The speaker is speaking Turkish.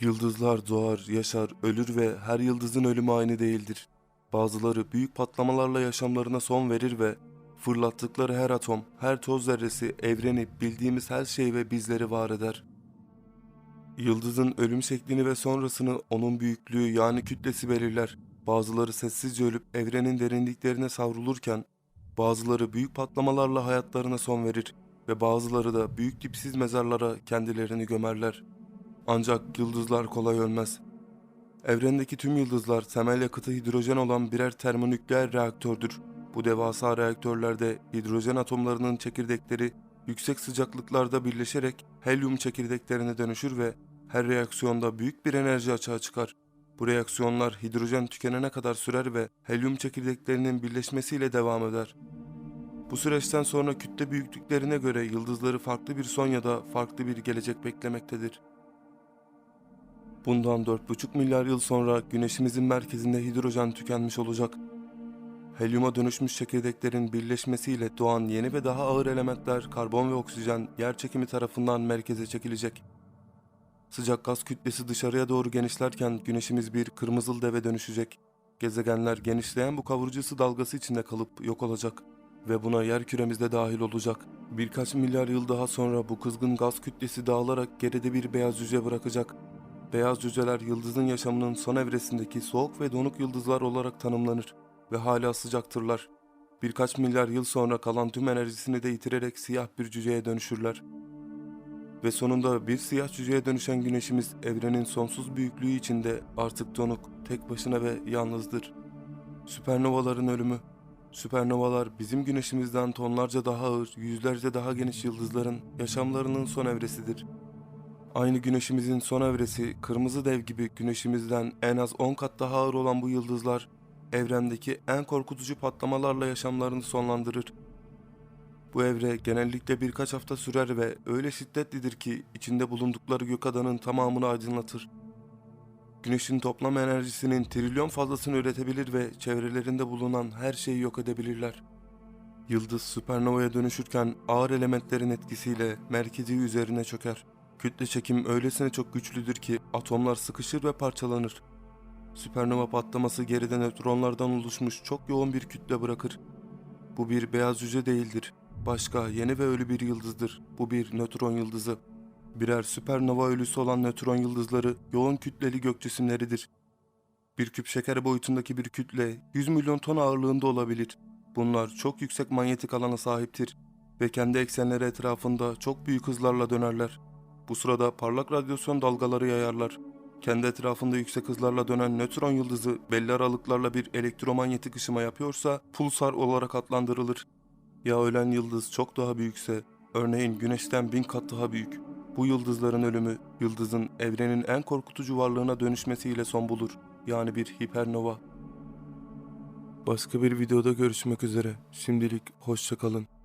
Yıldızlar doğar, yaşar, ölür ve her yıldızın ölümü aynı değildir. Bazıları büyük patlamalarla yaşamlarına son verir ve fırlattıkları her atom, her toz zerresi, evreni, bildiğimiz her şey ve bizleri var eder. Yıldızın ölüm şeklini ve sonrasını onun büyüklüğü yani kütlesi belirler. Bazıları sessizce ölüp evrenin derinliklerine savrulurken, bazıları büyük patlamalarla hayatlarına son verir ve bazıları da büyük dipsiz mezarlara kendilerini gömerler. Ancak yıldızlar kolay ölmez. Evrendeki tüm yıldızlar temel yakıtı hidrojen olan birer termonükleer reaktördür. Bu devasa reaktörlerde hidrojen atomlarının çekirdekleri yüksek sıcaklıklarda birleşerek helyum çekirdeklerine dönüşür ve her reaksiyonda büyük bir enerji açığa çıkar. Bu reaksiyonlar hidrojen tükenene kadar sürer ve helyum çekirdeklerinin birleşmesiyle devam eder. Bu süreçten sonra kütle büyüklüklerine göre yıldızları farklı bir son ya da farklı bir gelecek beklemektedir. Bundan 4,5 milyar yıl sonra güneşimizin merkezinde hidrojen tükenmiş olacak. Helyuma dönüşmüş çekirdeklerin birleşmesiyle doğan yeni ve daha ağır elementler karbon ve oksijen yer çekimi tarafından merkeze çekilecek. Sıcak gaz kütlesi dışarıya doğru genişlerken güneşimiz bir kırmızıl deve dönüşecek. Gezegenler genişleyen bu kavurucu ısı dalgası içinde kalıp yok olacak ve buna yer küremiz de dahil olacak. Birkaç milyar yıl daha sonra bu kızgın gaz kütlesi dağılarak geride bir beyaz cüce bırakacak. Beyaz cüceler yıldızın yaşamının son evresindeki soğuk ve donuk yıldızlar olarak tanımlanır ve hala sıcaktırlar. Birkaç milyar yıl sonra kalan tüm enerjisini de yitirerek siyah bir cüceye dönüşürler. Ve sonunda bir siyah cüceye dönüşen güneşimiz evrenin sonsuz büyüklüğü içinde artık donuk, tek başına ve yalnızdır. Süpernovaların ölümü Süpernovalar bizim güneşimizden tonlarca daha ağır, yüzlerce daha geniş yıldızların yaşamlarının son evresidir. Aynı güneşimizin son evresi kırmızı dev gibi güneşimizden en az 10 kat daha ağır olan bu yıldızlar evrendeki en korkutucu patlamalarla yaşamlarını sonlandırır. Bu evre genellikle birkaç hafta sürer ve öyle şiddetlidir ki içinde bulundukları gökadanın tamamını aydınlatır. Güneşin toplam enerjisinin trilyon fazlasını üretebilir ve çevrelerinde bulunan her şeyi yok edebilirler. Yıldız süpernovaya dönüşürken ağır elementlerin etkisiyle merkezi üzerine çöker. Kütle çekim öylesine çok güçlüdür ki atomlar sıkışır ve parçalanır. Süpernova patlaması geride nötronlardan oluşmuş çok yoğun bir kütle bırakır. Bu bir beyaz cüce değildir. Başka yeni ve ölü bir yıldızdır. Bu bir nötron yıldızı. Birer süpernova ölüsü olan nötron yıldızları yoğun kütleli gök cisimleridir. Bir küp şeker boyutundaki bir kütle 100 milyon ton ağırlığında olabilir. Bunlar çok yüksek manyetik alana sahiptir ve kendi eksenleri etrafında çok büyük hızlarla dönerler. Bu sırada parlak radyasyon dalgaları yayarlar. Kendi etrafında yüksek hızlarla dönen nötron yıldızı belli aralıklarla bir elektromanyetik ışıma yapıyorsa pulsar olarak adlandırılır. Ya ölen yıldız çok daha büyükse, örneğin güneşten bin kat daha büyük. Bu yıldızların ölümü, yıldızın evrenin en korkutucu varlığına dönüşmesiyle son bulur. Yani bir hipernova. Başka bir videoda görüşmek üzere. Şimdilik hoşçakalın.